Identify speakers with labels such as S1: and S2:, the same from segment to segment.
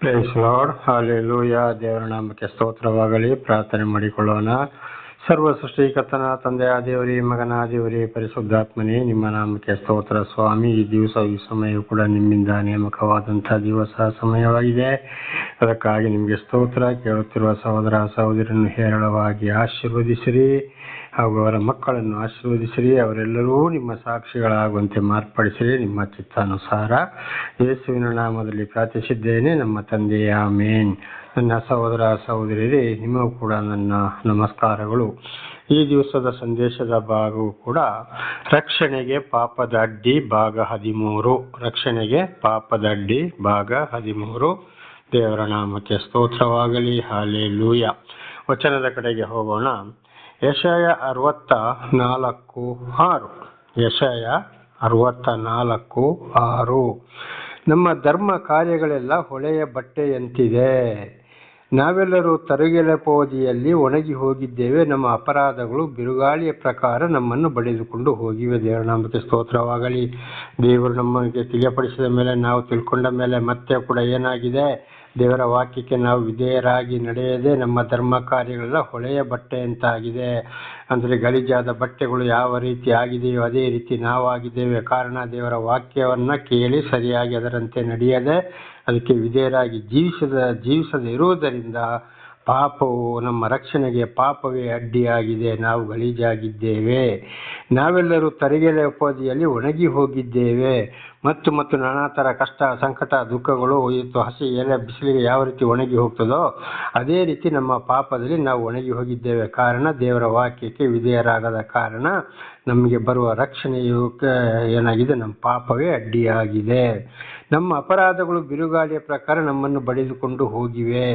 S1: Price lord hallelujah ದೇವರ ನಾಮಕ್ಕೆ ಸ್ತೋತ್ರವಾಗಲಿ. ಪ್ರಾರ್ಥನೆ ಮಾಡಿಕೊಳ್ಳೋಣ. ಸರ್ವ ಸೃಷ್ಟಿಕರ್ತನ ತಂದೆಯ ದೇವರಿ, ಮಗನ, ದೇವರಿ, ಪರಿಶುದ್ಧಾತ್ಮನೇ, ನಿಮ್ಮ ನಾಮಕ್ಕೆ ಸ್ತೋತ್ರ ಸ್ವಾಮಿ. ಈ ದಿವಸ, ಈ ಸಮಯ ಕೂಡ ನಿಮ್ಮಿಂದ ನೇಮಕವಾದಂಥ ದಿವಸ, ಸಮಯವಾಗಿದೆ. ಅದಕ್ಕಾಗಿ ನಿಮಗೆ ಸ್ತೋತ್ರ. ಕೇಳುತ್ತಿರುವ ಸಹೋದರ ಸಹೋದರನ್ನು ಹೇರಳವಾಗಿ ಆಶೀರ್ವದಿಸಿರಿ. ಹಾಗೂ ಅವರ ಮಕ್ಕಳನ್ನು ಆಶೀರ್ವದಿಸಿರಿ. ಅವರೆಲ್ಲರೂ ನಿಮ್ಮ ಸಾಕ್ಷಿಗಳಾಗುವಂತೆ ಮಾರ್ಪಡಿಸಿರಿ. ನಿಮ್ಮ ಚಿತ್ತಾನುಸಾರ ಯೇಸುವಿನ ನಾಮದಲ್ಲಿ ಪ್ರಾರ್ಥಿಸಿದ್ದೇನೆ. ನಮ್ಮ ತಂದೆಯ ಮೇನ್ ನನ್ನ ಸಹೋದರ, ಸಹೋದರಿಯರೇ, ನಿಮಗೂ ಕೂಡ ನನ್ನ ನಮಸ್ಕಾರಗಳು. ಈ ದಿವಸದ ಸಂದೇಶದ ಭಾಗವು ಕೂಡ ರಕ್ಷಣೆಗೆ ಪಾಪದ ಅಡ್ಡಿ ಭಾಗ ಹದಿಮೂರು. ರಕ್ಷಣೆಗೆ ಪಾಪದ ಅಡ್ಡಿ ಭಾಗ ಹದಿಮೂರು. ದೇವರ ನಾಮಕ್ಕೆ ಸ್ತೋತ್ರವಾಗಲಿ. ಹಾಲೆ ಲೂಯ ವಚನದ ಕಡೆಗೆ ಹೋಗೋಣ. ಯಶಯ ಅರವತ್ತ ನಾಲ್ಕು ಆರು. ಯಶಯ ಅರವತ್ತ ನಾಲ್ಕು ಆರು. ನಮ್ಮ ಧರ್ಮ ಕಾರ್ಯಗಳೆಲ್ಲ ಹೊಳೆಯ ಬಟ್ಟೆಯಂತಿದೆ. ನಾವೆಲ್ಲರೂ ತರುಗೆಲಪೋದಿಯಲ್ಲಿ ಒಣಗಿ ಹೋಗಿದ್ದೇವೆ. ನಮ್ಮ ಅಪರಾಧಗಳು ಬಿರುಗಾಳಿಯ ಪ್ರಕಾರ ನಮ್ಮನ್ನು ಬಡಿದುಕೊಂಡು ಹೋಗಿವೆ. ದೇವರ ನಾಮಕ್ಕೆ ಸ್ತೋತ್ರವಾಗಲಿ. ದೇವರು ನಮಗೆ ತಿಳಿಯಪಡಿಸಿದ ಮೇಲೆ, ನಾವು ತಿಳ್ಕೊಂಡ ಮೇಲೆ ಮತ್ತೆ ಕೂಡ ಏನಾಗಿದೆ? ದೇವರ ವಾಕ್ಯಕ್ಕೆ ನಾವು ವಿಧೇಯರಾಗಿ ನಡೆಯದೆ ನಮ್ಮ ಧರ್ಮ ಕಾರ್ಯಗಳೆಲ್ಲ ಹೊಳೆಯ ಬಟ್ಟೆಯಂತಾಗಿದೆ ಅಂದರೆ ಗಲೀಜಾದ ಬಟ್ಟೆಗಳು ಯಾವ ರೀತಿ ಆಗಿದೆಯೋ ಅದೇ ರೀತಿ ನಾವಾಗಿದ್ದೇವೆ. ಕಾರಣ ದೇವರ ವಾಕ್ಯವನ್ನು ಕೇಳಿ ಸರಿಯಾಗಿ ಅದರಂತೆ ನಡೆಯದೆ, ಅದಕ್ಕೆ ವಿಧೇಯರಾಗಿ ಜೀವಿಸದ, ಜೀವಿಸದೆ ಇರುವುದರಿಂದ ಪಾಪವು ನಮ್ಮ ರಕ್ಷಣೆಗೆ ಪಾಪವೇ ಅಡ್ಡಿಯಾಗಿದೆ. ನಾವು ಗಲೀಜಾಗಿದ್ದೇವೆ. ನಾವೆಲ್ಲರೂ ತರಿಗೆಲೆ ಉಪಾಧಿಯಲ್ಲಿ ಒಣಗಿ ಹೋಗಿದ್ದೇವೆ. ಮತ್ತು ಮತ್ತು ನಾನಾ ಥರ ಕಷ್ಟ, ಸಂಕಟ, ದುಃಖಗಳು ಇತ್ತು ಹಸಿ ಎಲೆ ಬಿಸಿಲಿಗೆ ಯಾವ ರೀತಿ ಒಣಗಿ ಹೋಗ್ತದೋ ಅದೇ ರೀತಿ ನಮ್ಮ ಪಾಪದಲ್ಲಿ ನಾವು ಒಣಗಿ ಹೋಗಿದ್ದೇವೆ. ಕಾರಣ ದೇವರ ವಾಕ್ಯಕ್ಕೆ ವಿಧೇಯರಾಗದ ಕಾರಣ ನಮಗೆ ಬರುವ ರಕ್ಷಣೆಯು ಏನಾಗಿದೆ? ನಮ್ಮ ಪಾಪವೇ ಅಡ್ಡಿಯಾಗಿದೆ. ನಮ್ಮ ಅಪರಾಧಗಳು ಬಿರುಗಾಳಿಯ ಪ್ರಕಾರ ನಮ್ಮನ್ನು ಬಡಿದುಕೊಂಡು ಹೋಗಿವೆ.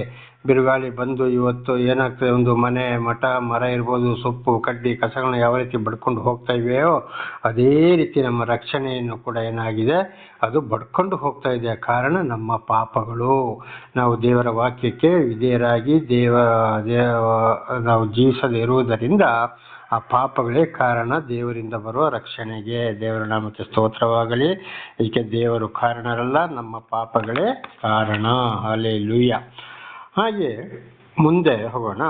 S1: ಬಿರುಗಾಳಿ ಬಂದು ಇವತ್ತು ಏನಾಗ್ತದೆ? ಒಂದು ಮನೆ, ಮಠ, ಮರ ಇರ್ಬೋದು, ಸೊಪ್ಪು, ಕಡ್ಡಿ, ಕಸಗಳನ್ನ ಯಾವ ರೀತಿ ಬಡ್ಕೊಂಡು ಹೋಗ್ತಾ ಇವೆಯೋ, ಅದೇ ರೀತಿ ನಮ್ಮ ರಕ್ಷಣೆಯನ್ನು ಕೂಡ ಏನಾಗಿದೆ? ಅದು ಬಡ್ಕೊಂಡು ಹೋಗ್ತಾ ಇದೆ. ಕಾರಣ ನಮ್ಮ ಪಾಪಗಳು. ನಾವು ದೇವರ ವಾಕ್ಯಕ್ಕೆ ವಿಧೇಯರಾಗಿ ದೇವ ದೇವ, ನಾವು ಜೀವಿಸದೇ ಇರುವುದರಿಂದ ಆ ಪಾಪಗಳೇ ಕಾರಣ ದೇವರಿಂದ ಬರುವ ರಕ್ಷಣೆಗೆ. ದೇವರ ನಾಮಕ್ಕೆ ಸ್ತೋತ್ರವಾಗಲಿ. ಇದಕ್ಕೆ ದೇವರು ಕಾರಣರಲ್ಲ, ನಮ್ಮ ಪಾಪಗಳೇ ಕಾರಣ. ಅಲೆ ಲೂಯ ಹಾಗೆ ಮುಂದೆ ಹೋಗೋಣ.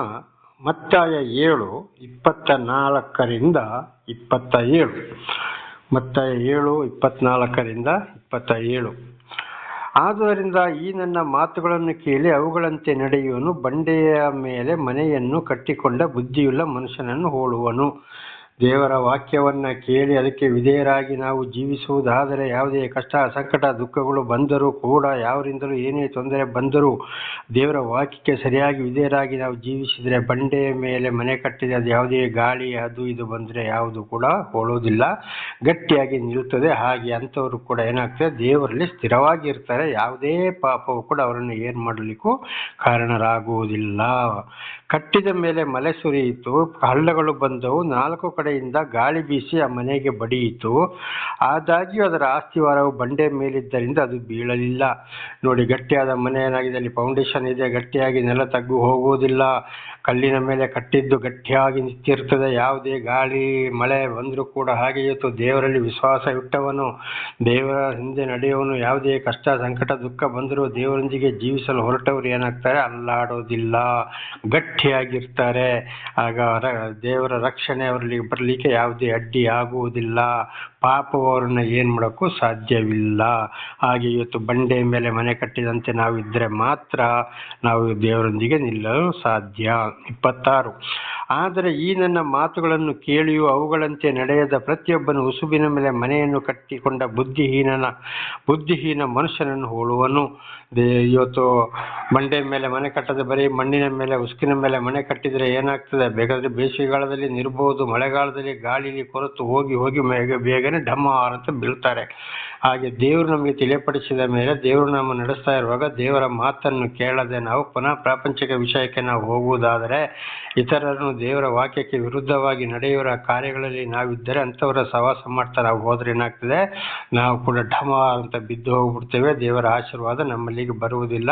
S1: ಮತ್ತಾಯ ಏಳು ಇಪ್ಪತ್ತ ನಾಲ್ಕರಿಂದ ಇಪ್ಪತ್ತ ಏಳು ಮತ್ತಾಯ ಏಳು, ಇಪ್ಪತ್ನಾಲ್ಕರಿಂದ ಇಪ್ಪತ್ತ ಏಳು ಆದುದರಿಂದ ಈ ನನ್ನ ಮಾತುಗಳನ್ನು ಕೇಳಿ ಅವುಗಳಂತೆ ನಡೆಯುವನು ಬಂಡೆಯ ಮೇಲೆ ಮನೆಯನ್ನು ಕಟ್ಟಿಕೊಂಡ ಬುದ್ಧಿಯುಳ್ಳ ಮನುಷ್ಯನನ್ನು ಹೋಲುವನು. ದೇವರ ವಾಕ್ಯವನ್ನು ಕೇಳಿ ಅದಕ್ಕೆ ವಿಧೇಯರಾಗಿ ನಾವು ಜೀವಿಸುವುದಾದರೆ ಯಾವುದೇ ಕಷ್ಟ, ಸಂಕಟ, ದುಃಖಗಳು ಬಂದರೂ ಕೂಡ ಯಾವರಿಂದಲೂ ಏನೇ ತೊಂದರೆ ಬಂದರೂ ದೇವರ ವಾಕ್ಯಕ್ಕೆ ಸರಿಯಾಗಿ ವಿಧೇಯರಾಗಿ ನಾವು ಜೀವಿಸಿದರೆ ಬಂಡೆಯ ಮೇಲೆ ಮನೆ ಕಟ್ಟಿದೆ ಅದು ಯಾವುದೇ ಗಾಳಿ, ಅದು ಇದು ಬಂದರೆ ಯಾವುದು ಕೂಡ ಹೋಳೋದಿಲ್ಲ ಗಟ್ಟಿಯಾಗಿ ನಿಲ್ಲುತ್ತದೆ. ಹಾಗೆ ಅಂಥವರು ಕೂಡ ಏನಾಗ್ತದೆ? ದೇವರಲ್ಲಿ ಸ್ಥಿರವಾಗಿ ಇರ್ತಾರೆ. ಯಾವುದೇ ಪಾಪವು ಕೂಡ ಅವರನ್ನು ಏನು ಮಾಡಲಿಕ್ಕೂ ಕಾರಣರಾಗುವುದಿಲ್ಲ. ಕಟ್ಟಿದ ಮೇಲೆ ಮಳೆ ಸುರಿಯಿತು, ಹಳ್ಳಗಳು ಬಂದವು, ನಾಲ್ಕು ಕಡೆಯಿಂದ ಗಾಳಿ ಬೀಸಿ ಆ ಮನೆಗೆ ಬಡಿಯಿತು. ಆದಾಗ್ಯೂ ಅದರ ಆಸ್ತಿವಾರವು ಬಂಡೆ ಮೇಲಿದ್ದರಿಂದ ಅದು ಬೀಳಲಿಲ್ಲ. ನೋಡಿ, ಗಟ್ಟಿಯಾದ ಮನೆ ಏನಾಗಿದೆ ಅಲ್ಲಿ ಫೌಂಡೇಶನ್ ಇದೆ, ಗಟ್ಟಿಯಾಗಿ ನೆಲ ತಗ್ಗು ಹೋಗುವುದಿಲ್ಲ. ಕಲ್ಲಿನ ಮೇಲೆ ಕಟ್ಟಿದ್ದು ಗಟ್ಟಿಯಾಗಿ ನಿಂತಿರ್ತದೆ, ಯಾವುದೇ ಗಾಳಿ, ಮಳೆ ಬಂದರೂ ಕೂಡ ಹಾಗೆ ಇತ್ತು. ದೇವರಲ್ಲಿ ವಿಶ್ವಾಸ ಇಟ್ಟವನು, ದೇವರ ಹಿಂದೆ ನಡೆಯುವನು ಯಾವುದೇ ಕಷ್ಟ, ಸಂಕಟ, ದುಃಖ ಬಂದರೂ ದೇವರೊಂದಿಗೆ ಜೀವಿಸಲು ಹೊರಟವರು ಏನಾಗ್ತಾರೆ? ಅಲ್ಲಾಡೋದಿಲ್ಲ. ಗಟ್ಟಿಯಾಗಿರ್ತಾರೆ. ಆಗ ದೇವರ ರಕ್ಷಣೆ ಅವರಲ್ಲಿ ಬರಲಿಕ್ಕೆ ಯಾವುದೇ ಅಡ್ಡಿ ಆಗುವುದಿಲ್ಲ. ಪಾಪವು ಏನು ಮಾಡೋಕ್ಕೂ ಸಾಧ್ಯವಿಲ್ಲ. ಹಾಗೆ ಇವತ್ತು ಬಂಡೆ ಮೇಲೆ ಮನೆ ಕಟ್ಟಿದಂತೆ ನಾವು ಇದ್ದರೆ ಮಾತ್ರ ನಾವು ದೇವರೊಂದಿಗೆ ನಿಲ್ಲಲು ಸಾಧ್ಯ. ಇಪ್ಪತ್ತಾರು. ಆದರೆ ಈ ನನ್ನ ಮಾತುಗಳನ್ನು ಕೇಳಿಯೂ ಅವುಗಳಂತೆ ನಡೆಯದ ಪ್ರತಿಯೊಬ್ಬನು ಉಸುಬಿನ ಮೇಲೆ ಮನೆಯನ್ನು ಕಟ್ಟಿಕೊಂಡ ಬುದ್ಧಿಹೀನನ, ಬುದ್ಧಿಹೀನ ಮನುಷ್ಯನನ್ನು ಹೋಲುವನು. ದೇ, ಇವತ್ತು ಮಂಡೆ ಮೇಲೆ ಮನೆ ಕಟ್ಟದ ಬರೀ ಮಣ್ಣಿನ ಮೇಲೆ, ಉಸುಕಿನ ಮೇಲೆ ಮನೆ ಕಟ್ಟಿದರೆ ಏನಾಗ್ತದೆ? ಬೇಕಾದರೆ ಬೇಸಿಗೆಗಾಲದಲ್ಲಿ ನಿರ್ಬೋದು, ಮಳೆಗಾಲದಲ್ಲಿ ಗಾಳಿಲಿ ಕೊರತು ಹೋಗಿ ಹೋಗಿ ಬೇಗ, ಬೇಗನೆ ಢಮಾರ್ ಅಂತ ಬೀಳ್ತಾರೆ ಹಾಗೆ ದೇವರು ನಮಗೆ ತಿಳಿಯಪಡಿಸಿದ ಮೇಲೆ ದೇವರು ನಮ್ಮ ನಡೆಸ್ತಾ ಇರುವಾಗ ದೇವರ ಮಾತನ್ನು ಕೇಳದೆ ನಾವು ಪುನಃ ಪ್ರಾಪಂಚಿಕ ವಿಷಯಕ್ಕೆ ನಾವು ಹೋಗುವುದಾದರೆ ಇತರರನ್ನು ದೇವರ ವಾಕ್ಯಕ್ಕೆ ವಿರುದ್ಧವಾಗಿ ನಡೆಯುವ ಕಾರ್ಯಗಳಲ್ಲಿ ನಾವಿದ್ದರೆ ಅಂಥವರ ಸವಾಸ ಮಾಡ್ತಾರೆ. ನಾವು ಹೋದ್ರೆ ಏನಾಗ್ತದೆ? ನಾವು ಕೂಡ ಢಮ ಅಂತ ಬಿದ್ದು ಹೋಗ್ಬಿಡ್ತೇವೆ. ದೇವರ ಆಶೀರ್ವಾದ ನಮ್ಮಲ್ಲಿಗೆ ಬರುವುದಿಲ್ಲ.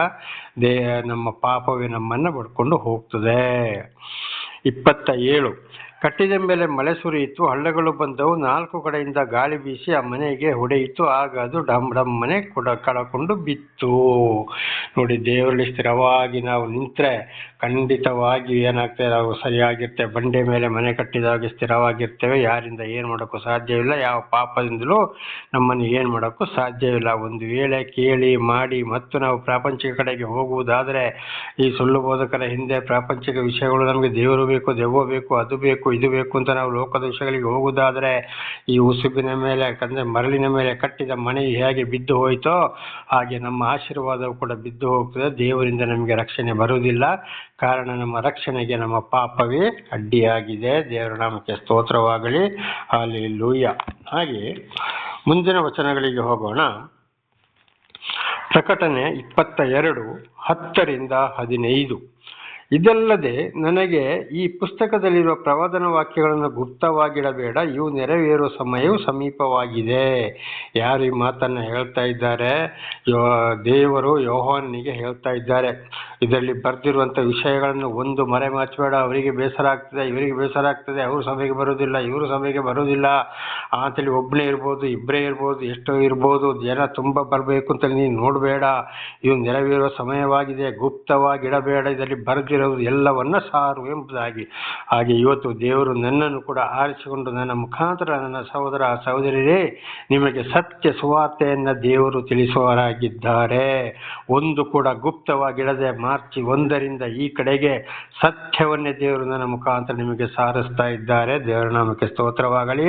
S1: ದೇ, ನಮ್ಮ ಪಾಪವೇ ನಮ್ಮನ್ನು ಬಡ್ಕೊಂಡು ಹೋಗ್ತದೆ. ಇಪ್ಪತ್ತ ಏಳು. ಕಟ್ಟಿದ ಮೇಲೆ ಮಳೆ ಸುರಿಯಿತು, ಹಳ್ಳಗಳು ಬಂದವು, ನಾಲ್ಕು ಕಡೆಯಿಂದ ಗಾಳಿ ಬೀಸಿ ಆ ಮನೆಗೆ ಹೊಡೆಯಿತು, ಆಗ ಅದು ಡಮ್ ಡಮ್ ಮನೆ ಕೊಡ ಕಳಕೊಂಡು ಬಿತ್ತು. ನೋಡಿ, ದೇವರಲ್ಲಿ ಸ್ಥಿರವಾಗಿ ನಾವು ನಿಂತರೆ ಖಂಡಿತವಾಗಿ ಏನಾಗ್ತದೆ, ನಾವು ಸರಿಯಾಗಿರ್ತೇವೆ, ಬಂಡೆ ಮೇಲೆ ಮನೆ ಕಟ್ಟಿದಾಗ ಸ್ಥಿರವಾಗಿರ್ತೇವೆ, ಯಾರಿಂದ ಏನು ಮಾಡೋಕ್ಕೂ ಸಾಧ್ಯವಿಲ್ಲ ಯಾವ ಪಾಪದಿಂದಲೂ ನಮ್ಮನ್ನು ಏನು ಮಾಡೋಕ್ಕೂ ಸಾಧ್ಯವಿಲ್ಲ ಒಂದು ವೇಳೆ ಕೇಳಿ, ಮಾಡಿ ಮತ್ತು ನಾವು ಪ್ರಾಪಂಚಿಕ ಕಡೆಗೆ ಹೋಗುವುದಾದರೆ ಈ ಸುಳ್ಳು ಬೋಧಕರ ಹಿಂದೆ ಪ್ರಾಪಂಚಿಕ ವಿಷಯಗಳು ನಮಗೆ ದೇವರು ಬೇಕು, ದೆವ್ವ ಬೇಕು, ಅದು ಬೇಕು ಇದು ಬೇಕು ಅಂತ ನಾವು ಲೋಕದ ವಿಷಯಗಳಿಗೆ ಹೋಗುವುದಾದರೆ ಈ ಉಸುಬಿನ ಮೇಲೆ, ಯಾಕಂದ್ರೆ ಮರಳಿನ ಮೇಲೆ ಕಟ್ಟಿದ ಮನೆ ಹೇಗೆ ಬಿದ್ದು ಹೋಯಿತೋ ಹಾಗೆ ನಮ್ಮ ಆಶೀರ್ವಾದವು ಕೂಡ ಬಿದ್ದು ಹೋಗ್ತದೆ. ದೇವರಿಂದ ನಮಗೆ ರಕ್ಷಣೆ ಬರುವುದಿಲ್ಲ. ಕಾರಣ ನಮ್ಮ ರಕ್ಷಣೆಗೆ ನಮ್ಮ ಪಾಪವೇ ಅಡ್ಡಿಯಾಗಿದೆ. ದೇವರ ನಾಮಕ್ಕೆ ಸ್ತೋತ್ರವಾಗಲಿ. ಅಲ್ಲಿ ಲೂಯ್ಯ ಹಾಗೆ ಮುಂದಿನ ವಚನಗಳಿಗೆ ಹೋಗೋಣ. ಪ್ರಕಟಣೆ ಇಪ್ಪತ್ತ ಎರಡು ಹತ್ತರಿಂದ ಹದಿನೈದು. ಇದಲ್ಲದೆ ನನಗೆ ಈ ಪುಸ್ತಕದಲ್ಲಿರುವ ಪ್ರವಾದನ ವಾಕ್ಯಗಳನ್ನು ಗುಪ್ತವಾಗಿಡಬೇಡ. ಇವು ನೆರವೇರುವ ಸಮಯವು ಸಮೀಪವಾಗಿದೆ. ಯಾರು ಈ ಮಾತನ್ನು ಹೇಳ್ತಾ ಇದ್ದಾರೆ? ಯೋ, ದೇವರು ಯೋಹಾನಿಗೆ ಹೇಳ್ತಾ ಇದ್ದಾರೆ. ಇದರಲ್ಲಿ ಬರೆದಿರುವಂಥ ವಿಷಯಗಳನ್ನು ಒಂದು ಮರೆ ಮಾಚಬೇಡ ಅವರಿಗೆ ಬೇಸರ ಆಗ್ತದೆ, ಇವರಿಗೆ ಬೇಸರ ಆಗ್ತದೆ. ಅವರು ಸಭೆಗೆ ಬರೋದಿಲ್ಲ ಇವರು ಸಭೆಗೆ ಬರೋದಿಲ್ಲ ಅಂತೇಳಿ ಒಬ್ಬನೇ ಇರ್ಬೋದು, ಇಬ್ಬರೇ ಇರ್ಬೋದು, ಎಷ್ಟೋ ಇರ್ಬೋದು. ಜನ ತುಂಬ ಬರಬೇಕು ಅಂತ ನೀನು ನೋಡಬೇಡ. ಇವು ನೆರವೇರುವ ಸಮಯವಾಗಿದೆ. ಗುಪ್ತವಾಗಿಡಬೇಡ. ಇದರಲ್ಲಿ ಬರೆದಿರೋದು ಎಲ್ಲವನ್ನ ಸಾರು ಎಂಬುದಾಗಿ. ಹಾಗೆ ಇವತ್ತು ದೇವರು ನನ್ನನ್ನು ಕೂಡ ಆರಿಸಿಕೊಂಡು ನನ್ನ ಮುಖಾಂತರ ನನ್ನ ಸಹೋದರ ಸಹೋದರಿಯೇ ನಿಮಗೆ ಸತ್ಯ ಸುವಾರ್ತೆಯನ್ನು ದೇವರು ತಿಳಿಸುವರಾಗಿದ್ದಾರೆ ಒಂದು ಕೂಡ ಗುಪ್ತವಾಗಿಡದೆ ಮಾರ್ಚ್ ಒಂದರಿಂದ ಈ ಕಡೆಗೆ ಸತ್ಯವನ್ನೇ ದೇವರು ನನ್ನ ಮುಖಾಂತರ ನಿಮಗೆ ಸಾರಿಸ್ತಾ ಇದ್ದಾರೆ. ದೇವರ ನಾಮಕ್ಕೆ ಸ್ತೋತ್ರವಾಗಲಿ.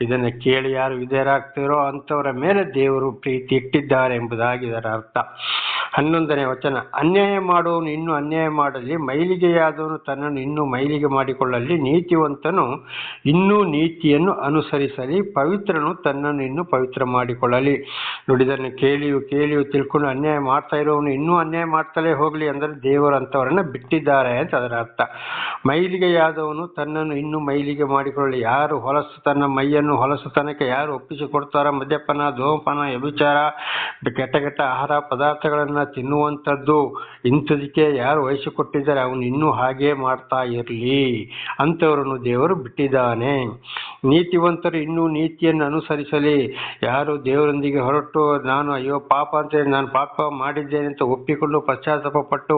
S1: ಇದನ್ನು ಕೇಳಿ ಯಾರು ವಿಧೇಯರಾಗ್ತಿರೋ ಅಂಥವರ ಮೇಲೆ ದೇವರು ಪ್ರೀತಿ ಇಟ್ಟಿದ್ದಾರೆ ಎಂಬುದಾಗಿ ಇದರ ಅರ್ಥ. ಹನ್ನೊಂದನೇ ವಚನ, ಅನ್ಯಾಯ ಮಾಡುವವನು ಇನ್ನೂ ಅನ್ಯಾಯ ಮಾಡಲಿ ಮೈಲಿಗೆಯಾದವನು ತನ್ನನ್ನು ಇನ್ನೂ ಮೈಲಿಗೆ ಮಾಡಿಕೊಳ್ಳಲಿ. ನೀತಿವಂತನು ಇನ್ನೂ ನೀತಿಯನ್ನು ಅನುಸರಿಸಲಿ. ಪವಿತ್ರನು ತನ್ನನ್ನು ಇನ್ನೂ ಪವಿತ್ರ ಮಾಡಿಕೊಳ್ಳಲಿ. ನುಡಿದನ್ನು ಕೇಳಿಯು ಕೇಳಿಯು ತಿಳ್ಕೊಂಡು ಅನ್ಯಾಯ ಮಾಡ್ತಾ ಇರೋವನು ಇನ್ನೂ ಅನ್ಯಾಯ ಮಾಡ್ತಲೇ ಹೋಗಲಿ ಅಂದರೆ ದೇವರು ಅಂಥವರನ್ನ ಬಿಟ್ಟಿದ್ದಾರೆ ಅಂತ ಅದರ ಅರ್ಥ. ಮೈಲಿಗೆಯಾದವನು ತನ್ನನ್ನು ಇನ್ನೂ ಮೈಲಿಗೆ ಮಾಡಿಕೊಳ್ಳಲಿ. ಯಾರು ಹೊಲಸು ತನ್ನ ಮೈಯನ್ನು ಹೊಲಸುತನಕ್ಕೆ ಯಾರು ಒಪ್ಪಿಸಿ ಕೊಡ್ತಾರ? ಮದ್ಯಪಾನ ಧೂಮಪಾನ ವ್ಯಭಿಚಾರ, ಕೆಟ್ಟ ಕೆಟ್ಟ ಆಹಾರ ಪದಾರ್ಥಗಳನ್ನು ತಿನ್ನುವಂಥದ್ದು ಇಂಥದಕ್ಕೆ ಯಾರು ವಹಿಸಿಕೊಟ್ಟಿದ್ದಾರೆ ಅವನು ಇನ್ನೂ ಹಾಗೇ ಮಾಡ್ತಾ ಇರಲಿ ಅಂಥವರನ್ನು ದೇವರು ಬಿಟ್ಟಿದ್ದಾನೆ. ನೀತಿವಂತರು ಇನ್ನೂ ನೀತಿಯನ್ನು ಅನುಸರಿಸಲಿ. ಯಾರು ದೇವರೊಂದಿಗೆ ಹೊರಟು, ನಾನು ಅಯ್ಯೋ ಪಾಪ ಅಂತ ನಾನು ಪಾಪ ಮಾಡಿದ್ದೇನೆ ಅಂತ ಒಪ್ಪಿಕೊಂಡು ಪಶ್ಚಾತ್ತಾಪ ಪಟ್ಟು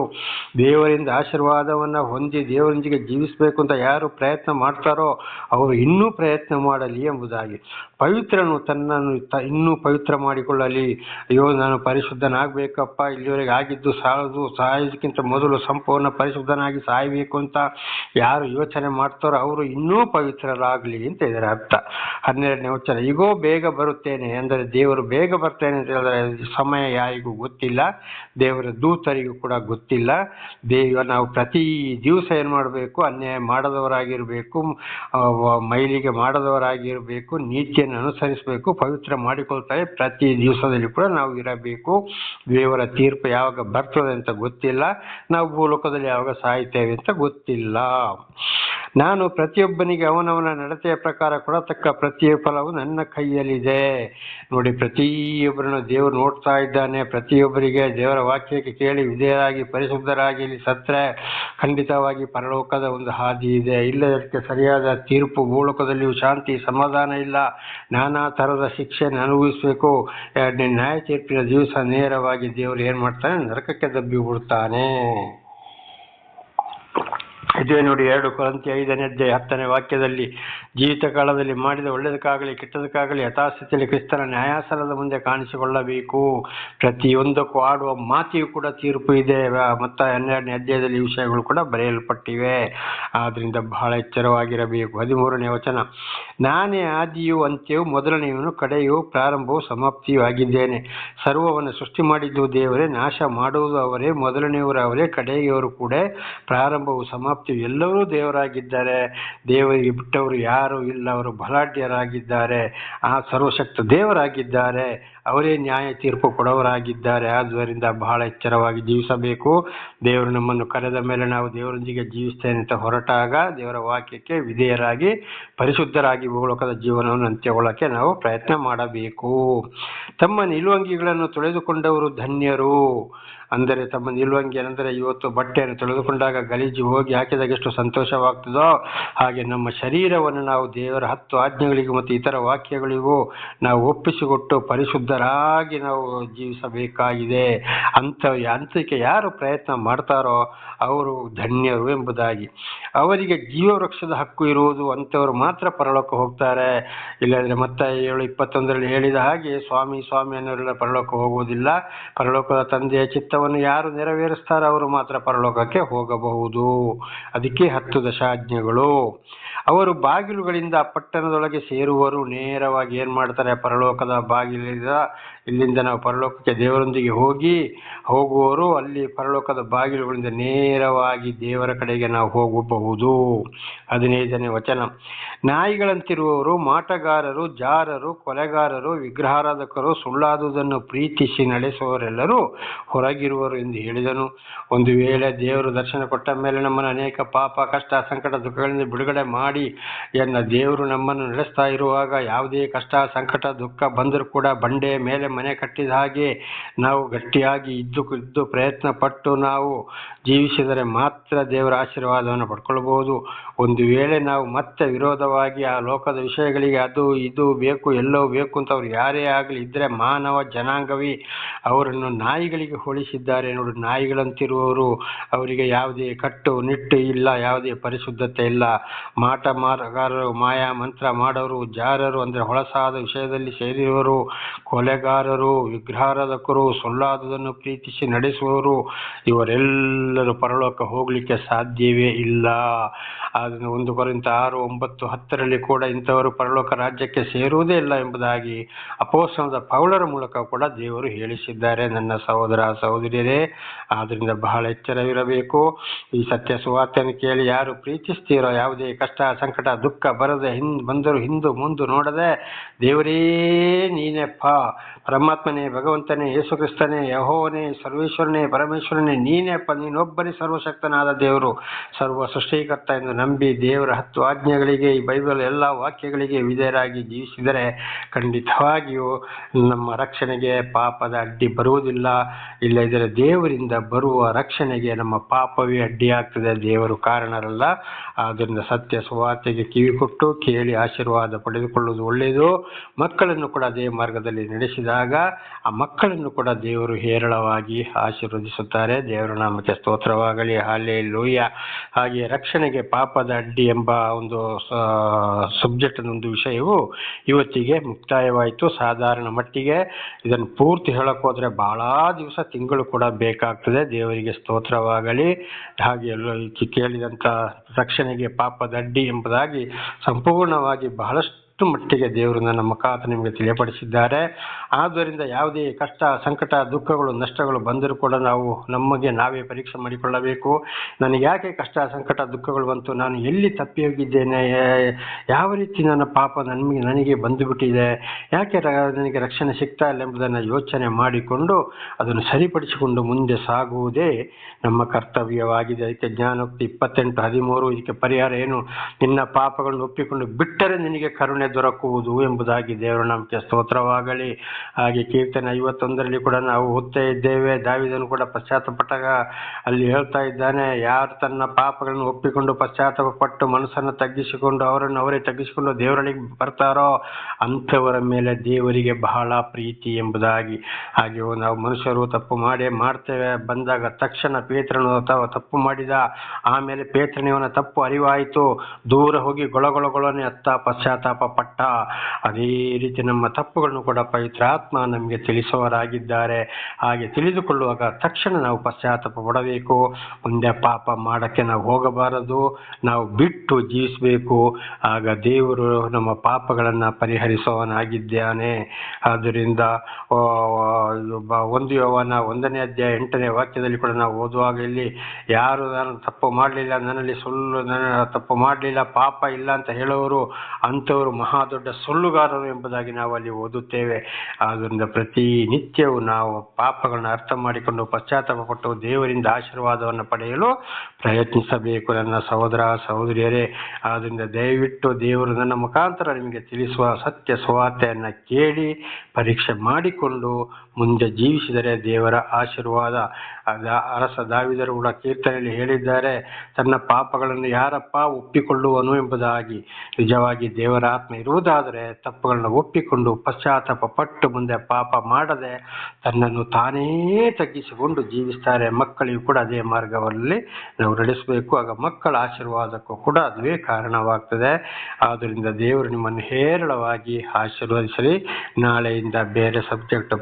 S1: ದೇವರಿಂದ ಆಶೀರ್ವಾದವನ್ನು ಹೊಂದಿ ದೇವರೊಂದಿಗೆ ಜೀವಿಸಬೇಕು ಅಂತ ಯಾರು ಪ್ರಯತ್ನ ಮಾಡ್ತಾರೋ ಅವರು ಇನ್ನೂ ಪ್ರಯತ್ನ ಮಾಡಲಿ ಎಂಬುದಾಗಿ. ಪವಿತ್ರನು ತನ್ನನ್ನು ಇನ್ನೂ ಪವಿತ್ರ ಮಾಡಿಕೊಳ್ಳಲಿ. ಅಯ್ಯೋ ನಾನು ಪರಿಶುದ್ಧನಾಗಬೇಕಪ್ಪ, ಇಲ್ಲಿವರೆಗೆ ಆಗಿದ್ದು ಸಾಲದು ಸಾಯೋದಕ್ಕಿಂತ ಮೊದಲು ಸಂಪೂರ್ಣ ಪರಿಶುದ್ಧನಾಗಿ ಸಾಯಬೇಕು ಅಂತ ಯಾರು ಯೋಚನೆ ಮಾಡ್ತಾರೋ ಅವರು ಇನ್ನೂ ಪವಿತ್ರರಾಗಲಿ ಅಂತ ಇದರ ಅರ್ಥ. ಹನ್ನೆರಡನೇ ವಚನ ಈಗೋ ಬೇಗ ಬರುತ್ತೇನೆ ಅಂದರೆ ದೇವರು ಬೇಗ ಬರ್ತೇನೆ ಅಂತ ಹೇಳಿದ್ರೆ ಸಮಯ ಯಾರಿಗೂ ಗೊತ್ತಿಲ್ಲ, ದೇವರ ದೂತರಿಗೂ ಕೂಡ ಗೊತ್ತಿಲ್ಲ. ದೇವ, ನಾವು ಪ್ರತಿ ದಿವಸ ಏನು ಮಾಡಬೇಕು? ಅನ್ಯಾಯ ಮಾಡದವರಾಗಿರಬೇಕು ಮೈಲಿಗೆ ಮಾಡದವರಾಗಿರಬೇಕು, ನೀತಿಯನ್ನು ಅನುಸರಿಸಬೇಕು, ಪವಿತ್ರ ಮಾಡಿಕೊಳ್ತಾರೆ. ಪ್ರತಿ ದಿವಸದಲ್ಲಿ ಕೂಡ ನಾವು ಇರಬೇಕು. ದೇವರ ತೀರ್ಪು ಯಾವಾಗ ಬರ್ತದೆ ಅಂತ ಗೊತ್ತಿಲ್ಲ. ನಾವು ಭೂಲೋಕದಲ್ಲಿ ಯಾವಾಗ ಸಾಯ್ತೇವೆ ಅಂತ ಗೊತ್ತಿಲ್ಲ. ನಾನು ಪ್ರತಿಯೊಬ್ಬನಿಗೆ ಅವನವನ ನಡತೆಯ ಪ್ರಕಾರ ಕೊಡತಕ್ಕ ಪ್ರತಿಫಲವು ನನ್ನ ಕೈಯಲ್ಲಿದೆ. ನೋಡಿ, ಪ್ರತಿಯೊಬ್ಬರನ್ನು ದೇವರು ನೋಡ್ತಾ ಇದ್ದಾನೆ. ಪ್ರತಿಯೊಬ್ಬರಿಗೆ ದೇವರ ವಾಕ್ಯಕ್ಕೆ ಕೇಳಿ ವಿಧೇಯರಾಗಿ, ಪರಿಶುದ್ಧರಾಗಿ ಇಲ್ಲಿ ಸತ್ರೆ ಖಂಡಿತವಾಗಿ ಪರಲೋಕದ ಒಂದು ಹಾದಿ ಇದೆ. ಇಲ್ಲದಕ್ಕೆ ಸರಿಯಾದ ತೀರ್ಪು, ಭೂಲೋಕದಲ್ಲಿಯೂ ಶಾಂತಿ, ಸಮಾಧಾನ ಇಲ್ಲ. ನಾನಾ ಥರದ ಶಿಕ್ಷೆಯನ್ನು ಅನುಭವಿಸಬೇಕು ಎರಡನೇ ನ್ಯಾಯ ತೀರ್ಪಿನ ದಿವಸ ನೇರವಾಗಿ ದೇವರು ಏನು ಮಾಡ್ತಾನೆ? ನರಕಕ್ಕೆ ದಬ್ಬಿ ಬಿಡ್ತಾನೆ Thank you. ಇದೇ ನೋಡಿ ಎರಡು ಕೊರಂತಿ ಐದನೇ ಅಧ್ಯಾಯ ಹತ್ತನೇ ವಾಕ್ಯದಲ್ಲಿ, ಜೀವಿತ ಕಾಲದಲ್ಲಿ ಮಾಡಿದ ಒಳ್ಳೆಯದಕ್ಕಾಗಲಿ ಕೆಟ್ಟದಕ್ಕಾಗಲಿ ಯಥಾಸ್ಥಿತಿಯಲ್ಲಿ ಕ್ರಿಸ್ತನ ನ್ಯಾಯಾಸನದ ಮುಂದೆ ಕಾಣಿಸಿಕೊಳ್ಳಬೇಕು. ಪ್ರತಿಯೊಂದಕ್ಕೂ ಆಡುವ ಮಾತಿಯು ಕೂಡ ತೀರ್ಪು ಇದೆ. ಮತ್ತು ಹನ್ನೆರಡನೇ ಅಧ್ಯಾಯದಲ್ಲಿ ವಿಷಯಗಳು ಕೂಡ ಬರೆಯಲ್ಪಟ್ಟಿವೆ. ಆದ್ದರಿಂದ ಬಹಳ ಎಚ್ಚರವಾಗಿರಬೇಕು. ಹದಿಮೂರನೇ ವಚನ, ನಾನೇ ಆದಿಯು ಅಂತ್ಯವು ಮೊದಲನೆಯವನು ಕಡೆಯು ಪ್ರಾರಂಭವು ಸಮಾಪ್ತಿಯೂ ಆಗಿದ್ದೇನೆ. ಸರ್ವವನ್ನು ಸೃಷ್ಟಿ ಮಾಡಿದ್ದು ದೇವರೇ, ನಾಶ ಮಾಡುವುದು ಅವರೇ, ಮೊದಲನೆಯವರು ಅವರೇ, ಕಡೆಯವರು ಕೂಡ ಪ್ರಾರಂಭವು ಸಮಾಪ್ತಿ ಎಲ್ಲರೂ ದೇವರಾಗಿದ್ದಾರೆ. ದೇವರಿಗೆ ಬಿಟ್ಟವರು ಯಾರು ಇಲ್ಲ. ಅವರು ಬಲಾಢ್ಯರಾಗಿದ್ದಾರೆ. ಆ ಸರ್ವಶಕ್ತ ದೇವರಾಗಿದ್ದಾರೆ. ಅವರೇ ನ್ಯಾಯ ತೀರ್ಪು ಕೊಡೋರಾಗಿದ್ದಾರೆ ಆದ್ದರಿಂದ ಬಹಳ ಎಚ್ಚರವಾಗಿ ಜೀವಿಸಬೇಕು. ದೇವರು ನಮ್ಮನ್ನು ಕರೆದ ಮೇಲೆ ನಾವು ದೇವರೊಂದಿಗೆ ಜೀವಿಸ್ತೇನೆ ಅಂತ ಹೊರಟಾಗ ದೇವರ ವಾಕ್ಯಕ್ಕೆ ವಿಧೇಯರಾಗಿ, ಪರಿಶುದ್ಧರಾಗಿ ಭೂಲೋಕದ ಜೀವನವನ್ನು ಅಂತ್ಯಗೊಳ್ಳಕ್ಕೆ ನಾವು ಪ್ರಯತ್ನ ಮಾಡಬೇಕು. ತಮ್ಮ ನಿಲುವಂಗಿಗಳನ್ನು ತೊಳೆದುಕೊಂಡವರು ಧನ್ಯರು. ಅಂದರೆ ತಮ್ಮ ನಿಲುವಂಗಿ ಅಂದರೆ ಇವತ್ತು ಬಟ್ಟೆಯನ್ನು ತೊಳೆದುಕೊಂಡಾಗ ಗಲೀಜು ಹೋಗಿ ಹಾಕಿದಾಗ ಎಷ್ಟು ಸಂತೋಷವಾಗ್ತದೋ ಹಾಗೆ ನಮ್ಮ ಶರೀರವನ್ನು ನಾವು ದೇವರ ಹತ್ತು ಆಜ್ಞೆಗಳಿಗೂ ಮತ್ತು ಇತರ ವಾಕ್ಯಗಳಿಗೂ ನಾವು ಒಪ್ಪಿಸಿಕೊಟ್ಟು ಪರಿಶುದ್ಧರಾಗಿ ನಾವು ಜೀವಿಸಬೇಕಾಗಿದೆ. ಅಂತ ಅಂತಕ್ಕೆ ಯಾರು ಪ್ರಯತ್ನ ಮಾಡ್ತಾರೋ ಅವರು ಧನ್ಯರು ಎಂಬುದಾಗಿ. ಅವರಿಗೆ ಜೀವವೃಕ್ಷದ ಹಕ್ಕು ಇರುವುದು ಅಂಥವರು ಮಾತ್ರ ಪರಲೋಕ ಹೋಗ್ತಾರೆ. ಇಲ್ಲಾಂದರೆ ಮತ್ತೆ ಏಳು ಇಪ್ಪತ್ತೊಂದರಲ್ಲಿ ಹೇಳಿದ ಹಾಗೆ ಸ್ವಾಮಿ ಸ್ವಾಮಿ ಅನ್ನೋರೆಲ್ಲ ಪರಲೋಕ ಹೋಗುವುದಿಲ್ಲ. ಪರಲೋಕದ ತಂದೆಯ ಚಿತ್ತವನ್ನು ಯಾರು ನೆರವೇರಿಸ್ತಾರೋ ಅವರು ಮಾತ್ರ ಪರಲೋಕಕ್ಕೆ ಹೋಗಬಹುದು. ಅದಕ್ಕೆ ಹತ್ತು ದಶಾಜ್ಞೆಗಳು. ಅವರು ಬಾಗಿಲುಗಳಿಂದ ಪಟ್ಟಣದೊಳಗೆ ಸೇರುವರು. ನೇರವಾಗಿ ಏನು ಮಾಡ್ತಾರೆ? ಪರಲೋಕದ ಬಾಗಿಲಿಂದ ಇಲ್ಲಿಂದ ನಾವು ಪರಲೋಕಕ್ಕೆ ದೇವರೊಂದಿಗೆ ಹೋಗಿ ಹೋಗುವವರು ಅಲ್ಲಿ ಪರಲೋಕದ ಬಾಗಿಲುಗಳಿಂದ ನೇರವಾಗಿ ದೇವರ ಕಡೆಗೆ ನಾವು ಹೋಗಬಹುದು. ಹದಿನೈದನೇ ವಚನ. ನಾಯಿಗಳಂತಿರುವವರು, ಮಾಟಗಾರರು, ಜಾರರು, ಕೊಲೆಗಾರರು, ವಿಗ್ರಹಾರಾಧಕರು, ಸುಳ್ಳಾದುದನ್ನು ಪ್ರೀತಿಸಿ ನಡೆಸುವವರೆಲ್ಲರೂ ಹೊರಗಿರುವರು ಎಂದು ಹೇಳಿದನು. ಒಂದು ವೇಳೆ ದೇವರು ದರ್ಶನ ಕೊಟ್ಟ ಮೇಲೆ ನಮ್ಮನ್ನು ಅನೇಕ ಪಾಪ, ಕಷ್ಟ, ಸಂಕಟ, ದುಃಖಗಳಿಂದ ಬಿಡುಗಡೆ ಮಾಡಿ ಎನ್ನ ದೇವರು ನಮ್ಮನ್ನು ನಡೆಸ್ತಾ ಇರುವಾಗ ಯಾವುದೇ ಕಷ್ಟ, ಸಂಕಟ, ದುಃಖ ಬಂದರೂ ಕೂಡ ಬಂಡೆ ಮೇಲೆ ಮನೆ ಕಟ್ಟಿದ ಹಾಗೆ ನಾವು ಗಟ್ಟಿಯಾಗಿ ಇದ್ದು ಇದ್ದು ಪ್ರಯತ್ನ ಪಟ್ಟು ನಾವು ಜೀವಿಸಿದರೆ ಮಾತ್ರ ದೇವರ ಆಶೀರ್ವಾದವನ್ನು ಪಡ್ಕೊಳ್ಬಹುದು. ಒಂದು ವೇಳೆ ನಾವು ಮತ್ತೆ ವಿರೋಧವಾಗಿ ಆ ಲೋಕದ ವಿಷಯಗಳಿಗೆ ಅದು ಇದು ಬೇಕು, ಎಲ್ಲೋ ಬೇಕು ಅಂತ ಅವ್ರು ಯಾರೇ ಆಗಲಿ ಇದ್ದರೆ ಮಾನವ ಜನಾಂಗವಿ ಅವರನ್ನು ನಾಯಿಗಳಿಗೆ ಹೋಲಿಸಿದ್ದಾರೆ ನೋಡಿ ನಾಯಿಗಳಂತಿರುವವರು ಅವರಿಗೆ ಯಾವುದೇ ಕಟ್ಟು ನಿಟ್ಟು ಇಲ್ಲ, ಯಾವುದೇ ಪರಿಶುದ್ಧತೆ ಇಲ್ಲ. ಮಾಟ ಮಾರಗಾರರು, ಮಾಯಾ ಮಂತ್ರ ಮಾಡೋರು, ಜಾರರು ಅಂದರೆ ಹೊಳಸಾದ ವಿಷಯದಲ್ಲಿ ಸೇರಿರುವರು ಕೊಲೆಗಾರರು ವಿಗ್ರಹಾರಾಧಕರು ಸುಳ್ಳಾದುದನ್ನು ಪ್ರೀತಿಸಿ ನಡೆಸುವವರು ಇವರೆಲ್ಲರೂ ಪರಲೋಕ ಹೋಗಲಿಕ್ಕೆ ಸಾಧ್ಯವೇ ಇಲ್ಲ. ಆದ್ದರಿಂದ ಒಂದು ಕೊರಿಂತ ಆರು, ಒಂಬತ್ತು, ಹತ್ತರಲ್ಲಿ ಕೂಡ ಇಂಥವರು ಪರಲೋಕ ರಾಜ್ಯಕ್ಕೆ ಸೇರುವುದೇ ಇಲ್ಲ ಎಂಬುದಾಗಿ ಅಪೋಸನದ ಪೌಳರ ಮೂಲಕ ಕೂಡ ದೇವರು ಹೇಳಿಸಿದ್ದಾರೆ. ನನ್ನ ಸಹೋದರ, ಸಹೋದರಿಯರೇ ಆದ್ದರಿಂದ ಬಹಳ ಎಚ್ಚರವಿರಬೇಕು. ಈ ಸತ್ಯ ಸುವಾರ್ತೆಯನ್ನು ಕೇಳಿ ಯಾರು ಪ್ರೀತಿಸ್ತೀರೋ, ಯಾವುದೇ ಕಷ್ಟ, ಸಂಕಟ, ದುಃಖ ಬರದೆ ಹಿಂದ್ ಬಂದರು ಹಿಂದು ಮುಂದು ನೋಡದೆ ದೇವರೇ ನೀನೆಪ್ಪ ಪರಮಾತ್ಮನೇ, ಭಗವಂತನೇ ಯೇಸು ಕ್ರಿಸ್ತನೇ ಯಹೋವನೇ, ಸರ್ವೇಶ್ವರನೇ, ಪರಮೇಶ್ವರನೇ, ನೀನೇ ನೀನೇಪ್ಪ ನೀನೊಬ್ಬನೇ ಸರ್ವಶಕ್ತನಾದ ದೇವರು, ಸರ್ವ ಸೃಷ್ಟಿಕರ್ತ ಎಂದು ನಂಬಿ ದೇವರ ಹತ್ತು ಆಜ್ಞೆಗಳಿಗೆ, ಈ ಬೈಬಲ್ ಎಲ್ಲ ವಾಕ್ಯಗಳಿಗೆ ವಿಧೇಯರಾಗಿ ಜೀವಿಸಿದರೆ ಖಂಡಿತವಾಗಿಯೂ ನಮ್ಮ ರಕ್ಷಣೆಗೆ ಪಾಪದ ಅಡ್ಡಿ ಬರುವುದಿಲ್ಲ. ಇಲ್ಲದಿದ್ದರೆ ದೇವರಿಂದ ಬರುವ ರಕ್ಷಣೆಗೆ ನಮ್ಮ ಪಾಪವೇ ಅಡ್ಡಿಯಾಗ್ತದೆ. ದೇವರು ಕಾರಣರಲ್ಲ. ಆದ್ದರಿಂದ ಸತ್ಯ ಸುವಾರ್ತೆಗೆ ಕಿವಿ ಕೊಟ್ಟು ಕೇಳಿ ಆಶೀರ್ವಾದ ಪಡೆದುಕೊಳ್ಳುವುದು ಒಳ್ಳೆಯದು. ಮಕ್ಕಳನ್ನು ಕೂಡ ಅದೇ ಮಾರ್ಗದಲ್ಲಿ ನಡೆಸಿದಾಗ ಆ ಮಕ್ಕಳನ್ನು ಕೂಡ ದೇವರು ಹೇರಳವಾಗಿ ಆಶೀರ್ವದಿಸುತ್ತಾರೆ. ದೇವರ ನಾಮಕ್ಕೆ ಸ್ತೋತ್ರವಾಗಲಿ. ಹಾಲೆ ಲೋಯ ಹಾಗೆ ರಕ್ಷಣೆಗೆ ಪಾಪದ ಅಡ್ಡಿ ಎಂಬ ಒಂದು ಸಬ್ಜೆಕ್ಟ್ ಒಂದು ವಿಷಯವು ಇವತ್ತಿಗೆ ಮುಕ್ತಾಯವಾಯಿತು. ಸಾಧಾರಣ ಮಟ್ಟಿಗೆ ಇದನ್ನು ಪೂರ್ತಿ ಹೇಳಕ್ ಹೋದ್ರೆ ಬಹಳ ದಿವಸ, ತಿಂಗಳು ಕೂಡ ಬೇಕಾಗ್ತದೆ. ದೇವರಿಗೆ ಸ್ತೋತ್ರವಾಗಲಿ. ಹಾಗೆ ಎಲ್ಲ ಕೇಳಿದಂಥ ರಕ್ಷಣೆಗೆ ಪಾಪದ ಅಡ್ಡಿ ಎಂಬುದಾಗಿ ಸಂಪೂರ್ಣವಾಗಿ ಬಹಳಷ್ಟು ಮಟ್ಟಿಗೆ ದೇವರು ನನ್ನ ಮುಖಾಂತರ ನಿಮಗೆ ತಿಳಿಯಪಡಿಸಿದ್ದಾರೆ. ಆದ್ದರಿಂದ ಯಾವುದೇ ಕಷ್ಟ, ಸಂಕಟ, ದುಃಖಗಳು, ನಷ್ಟಗಳು ಬಂದರೂ ಕೂಡ ನಾವು ನಮಗೆ ನಾವೇ ಪರೀಕ್ಷೆ ಮಾಡಿಕೊಳ್ಳಬೇಕು. ನನಗೆ ಯಾಕೆ ಕಷ್ಟ, ಸಂಕಟ, ದುಃಖಗಳು ಬಂತು? ನಾನು ಎಲ್ಲಿ ತಪ್ಪಿ ಹೋಗಿದ್ದೇನೆ? ಯಾವ ರೀತಿ ನನ್ನ ಪಾಪ ನನಗೆ ನನಗೆ ಬಂದುಬಿಟ್ಟಿದೆ? ಯಾಕೆ ನನಗೆ ರಕ್ಷಣೆ ಸಿಗ್ತಾ ಇಲ್ಲ ಎಂಬುದನ್ನು ಯೋಚನೆ ಮಾಡಿಕೊಂಡು ಅದನ್ನು ಸರಿಪಡಿಸಿಕೊಂಡು ಮುಂದೆ ಸಾಗುವುದೇ ನಮ್ಮ ಕರ್ತವ್ಯವಾಗಿದೆ. ಅದಕ್ಕೆ ಜ್ಞಾನೋಕ್ತಿ ಇಪ್ಪತ್ತೆಂಟು ಹದಿಮೂರು, ಇದಕ್ಕೆ ಪರಿಹಾರ ಏನು? ನಿನ್ನ ಪಾಪಗಳನ್ನು ಒಪ್ಪಿಕೊಂಡು ಬಿಟ್ಟರೆ ನಿನಗೆ ಕರುಣೆ ದೊರಕುವುದು ಎಂಬುದಾಗಿ ದೇವರ ನಮಗೆ ಸ್ತೋತ್ರವಾಗಲಿ. ಹಾಗೆ ಕೀರ್ತನೆ ಐವತ್ತೊಂದರಲ್ಲಿ ಕೂಡ ನಾವು ಓದ್ತಾ ಇದ್ದೇವೆ. ದಾವಿದನು ಕೂಡ ಪಶ್ಚಾತ್ತಪಟ್ಟಾಗ ಅಲ್ಲಿ ಹೇಳ್ತಾ ಇದ್ದಾನೆ, ಯಾರು ತನ್ನ ಪಾಪಗಳನ್ನು ಒಪ್ಪಿಕೊಂಡು ಪಶ್ಚಾತ್ತಾಪ ಪಟ್ಟು ಮನಸ್ಸನ್ನು ತಗ್ಗಿಸಿಕೊಂಡು ಅವರನ್ನು ಅವರೇ ತಗ್ಗಿಸಿಕೊಂಡು ದೇವರೊಳಗೆ ಬರ್ತಾರೋ, ಅಂಥವರ ಮೇಲೆ ದೇವರಿಗೆ ಬಹಳ ಪ್ರೀತಿ ಎಂಬುದಾಗಿ. ಹಾಗೆ ನಾವು ಮನುಷ್ಯರು ತಪ್ಪು ಮಾಡಿ ಮಾಡ್ತೇವೆ. ಬಂದಾಗ ತಕ್ಷಣ ಪೇತ್ರನು ತಪ್ಪು ಮಾಡಿದ ಆಮೇಲೆ ಪೇತ್ರನಿವನ ತಪ್ಪು ಅರಿವಾಯಿತು. ದೂರ ಹೋಗಿ ಗೊಳಗೊಳಗೊಳನೆ ಅತ್ತ ಪಶ್ಚಾತ್ತಾಪ ಪಟ್ಟ ಅದೇ ರೀತಿ ನಮ್ಮ ತಪ್ಪುಗಳನ್ನು ಕೂಡ ಪವಿತ್ರಾತ್ಮ ನಮಗೆ ತಿಳಿಸುವವರಾಗಿದ್ದಾರೆ. ಹಾಗೆ ತಿಳಿದುಕೊಳ್ಳುವಾಗ ತಕ್ಷಣ ನಾವು ಪಶ್ಚಾತ್ತಾಪ ಪಡಬೇಕು. ಮುಂದೆ ಪಾಪ ಮಾಡಕ್ಕೆ ನಾವು ಹೋಗಬಾರದು. ನಾವು ಬಿಟ್ಟು ಜೀವಿಸಬೇಕು. ಆಗ ದೇವರು ನಮ್ಮ ಪಾಪಗಳನ್ನು ಪರಿಹರಿಸುವವನಾಗಿದ್ದಾನೆ. ಆದ್ದರಿಂದ ಒಂದು ಯೋವನ ಒಂದನೇ ಅಧ್ಯಾಯ ಎಂಟನೇ ವಾಕ್ಯದಲ್ಲಿ ಕೂಡ ನಾವು ಓದುವಾಗ ಇಲ್ಲಿ, ಯಾರು ನಾನು ತಪ್ಪು ಮಾಡಲಿಲ್ಲ, ನನ್ನಲ್ಲಿ ಸುಳ್ಳು ನನ್ನ ತಪ್ಪು ಮಾಡಲಿಲ್ಲ, ಪಾಪ ಇಲ್ಲ ಅಂತ ಹೇಳೋರು, ಅಂಥವರು ಮಹಾ ದೊಡ್ಡ ಸುಳ್ಳುಗಾರರು ಎಂಬುದಾಗಿ ನಾವು ಅಲ್ಲಿ ಓದುತ್ತೇವೆ. ಆದ್ದರಿಂದ ಪ್ರತಿ ನಿತ್ಯವೂ ನಾವು ಪಾಪಗಳನ್ನು ಅರ್ಥ ಮಾಡಿಕೊಂಡು ಪಶ್ಚಾತ್ತಾಪ ಪಟ್ಟು ದೇವರಿಂದ ಆಶೀರ್ವಾದವನ್ನು ಪಡೆಯಲು ಪ್ರಯತ್ನಿಸಬೇಕು. ನನ್ನ ಸಹೋದರ, ಸಹೋದರಿಯರೇ, ಆದ್ದರಿಂದ ದಯವಿಟ್ಟು ದೇವರು ನನ್ನ ಮುಖಾಂತರ ನಿಮಗೆ ತಿಳಿಸುವ ಸತ್ಯ ಸುವಾರ್ತೆಯನ್ನು ಕೇಳಿ ಪರೀಕ್ಷೆ ಮಾಡಿಕೊಂಡು ಮುಂದೆ ಜೀವಿಸಿದರೆ ದೇವರ ಆಶೀರ್ವಾದ. ಅರಸ ದಾವಿದರು ಕೂಡ ಕೀರ್ತನೆಯಲ್ಲಿ ಹೇಳಿದ್ದಾರೆ, ತನ್ನ ಪಾಪಗಳನ್ನು ಯಾರಪ್ಪ ಒಪ್ಪಿಕೊಳ್ಳುವನು ಎಂಬುದಾಗಿ. ನಿಜವಾಗಿ ದೇವರ ಆತ್ಮ ಇರುವುದಾದರೆ ತಪ್ಪುಗಳನ್ನು ಒಪ್ಪಿಕೊಂಡು ಪಶ್ಚಾತ್ತಾಪ ಪಟ್ಟು ಮುಂದೆ ಪಾಪ ಮಾಡದೆ ತನ್ನನ್ನು ತಾನೇ ತಗ್ಗಿಸಿಕೊಂಡು ಜೀವಿಸ್ತಾರೆ. ಮಕ್ಕಳಿಗೂ ಕೂಡ ಅದೇ ಮಾರ್ಗದಲ್ಲಿ ನಾವು ನಡೆಸಬೇಕು. ಆಗ ಮಕ್ಕಳ ಆಶೀರ್ವಾದಕ್ಕೂ ಕೂಡ ಅದುವೇ ಕಾರಣವಾಗ್ತದೆ. ಆದ್ದರಿಂದ ದೇವರು ನಿಮ್ಮನ್ನು ಹೇರಳವಾಗಿ ಆಶೀರ್ವದಿಸಲಿ. ನಾಳೆಯಿಂದ ಬೇರೆ ಸಬ್ಜೆಕ್ಟ್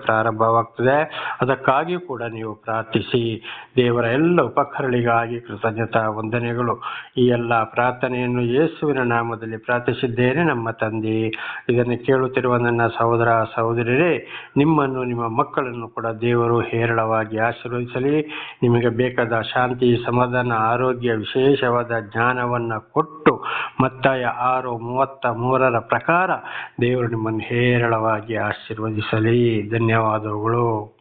S1: ಪ್ರಾರಂಭವಾಗ್ತದೆ ಅದಕ್ಕಾಗಿ ಕೂಡ ನೀವು ಪ್ರಾರ್ಥಿಸಿ, ದೇವರ ಎಲ್ಲ ಉಪಕರಣಗಳಿಗಾಗಿ ಕೃತಜ್ಞತಾ ವಂದನೆಗಳು. ಈ ಎಲ್ಲ ಪ್ರಾರ್ಥನೆಯನ್ನು ಯೇಸುವಿನ ನಾಮದಲ್ಲಿ ಪ್ರಾರ್ಥಿಸಿದ್ದೇನೆ ನಮ್ಮ ತಂದೆ. ಇದನ್ನು ಕೇಳುತ್ತಿರುವ ನನ್ನ ಸಹೋದರ ಸಹೋದರರೇ ನಿಮ್ಮನ್ನು ನಿಮ್ಮ ಮಕ್ಕಳನ್ನು ಕೂಡ ದೇವರು ಹೇರಳವಾಗಿ ಆಶೀರ್ವದಿಸಲಿ. ನಿಮಗೆ ಬೇಕಾದ ಶಾಂತಿ, ಸಮಾಧಾನ, ಆರೋಗ್ಯ, ವಿಶೇಷವಾದ ಜ್ಞಾನವನ್ನು ಕೊಟ್ಟು ಮತ್ತಾಯ ಆರು ಮೂವತ್ತ ಮೂರರ ಪ್ರಕಾರ ದೇವರು ನಿಮ್ಮನ್ನು ಹೇರಳವಾಗಿ ಆಶೀರ್ವದಿಸಲಿ. ಧನ್ಯವಾದಗಳು. 不喽